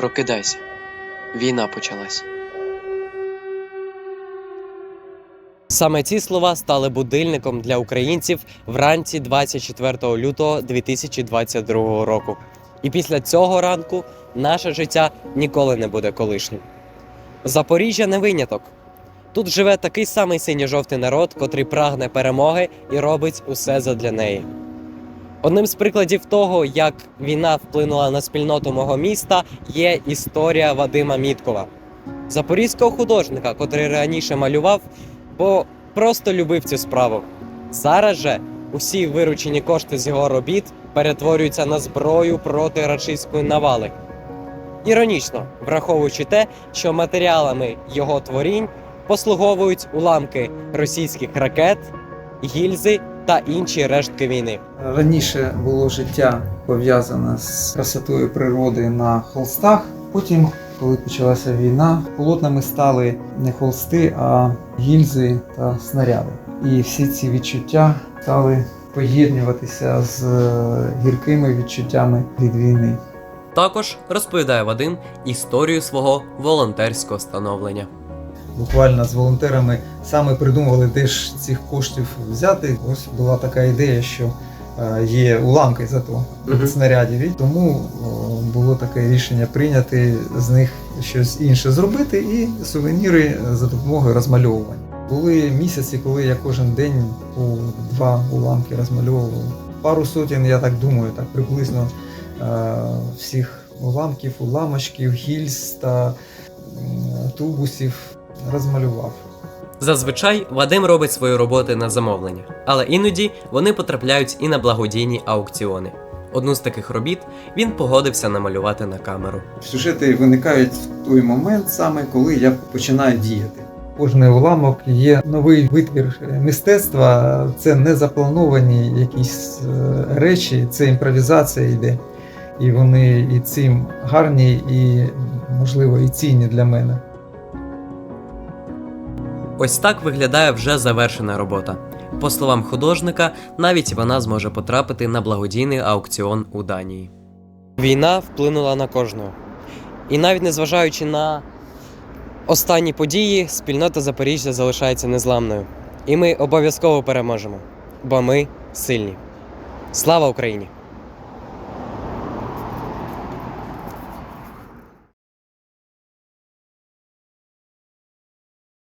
Прокидайся. Війна почалась. Саме ці слова стали будильником для українців вранці 24 лютого 2022 року. І після цього ранку наше життя ніколи не буде колишнім. Запоріжжя не виняток. Тут живе такий самий синьо-жовтий народ, котрий прагне перемоги і робить усе задля неї. Одним з прикладів того, як війна вплинула на спільноту мого міста, є історія Вадима Міткова, запорізького художника, котрий раніше малював, бо просто любив цю справу. Зараз же усі виручені кошти з його робіт перетворюються на зброю проти рашистської навали. Іронічно, враховуючи те, що матеріалами його творінь послуговують уламки російських ракет, гільзи та інші рештки війни. Раніше було життя пов'язане з красотою природи на холстах. Потім, коли почалася війна, полотнами стали не холсти, а гільзи та снаряди. І всі ці відчуття стали поєднуватися з е, гіркими відчуттями від війни. Також розповідає Вадим історію свого волонтерського становлення. Буквально з волонтерами саме придумували, де ж цих коштів взяти. Ось була така ідея, що е, є уламки зато від снарядів. І тому було таке рішення прийняти з них щось інше зробити і сувеніри за допомогою розмальовування. Були місяці, коли я кожен день по два уламки розмальовував. Пару сотень, я так думаю, так приблизно е, всіх уламків, уламочків, гільз та тубусів розмалював. Зазвичай Вадим робить свої роботи на замовлення, але іноді вони потрапляють і на благодійні аукціони. Одну з таких робіт він погодився намалювати на камеру. Сюжети виникають в той момент, саме коли я починаю діяти. Кожний уламок є новий витвір мистецтва. Це не заплановані якісь е, речі, це імпровізація йде. І вони і цим гарні, і можливо і цінні для мене. Ось так виглядає вже завершена робота. По словам художника, навіть вона зможе потрапити на благодійний аукціон у Данії. Війна вплинула на кожного. І навіть незважаючи на останні події, спільнота Запоріжжя залишається незламною. І ми обов'язково переможемо, бо ми сильні. Слава Україні!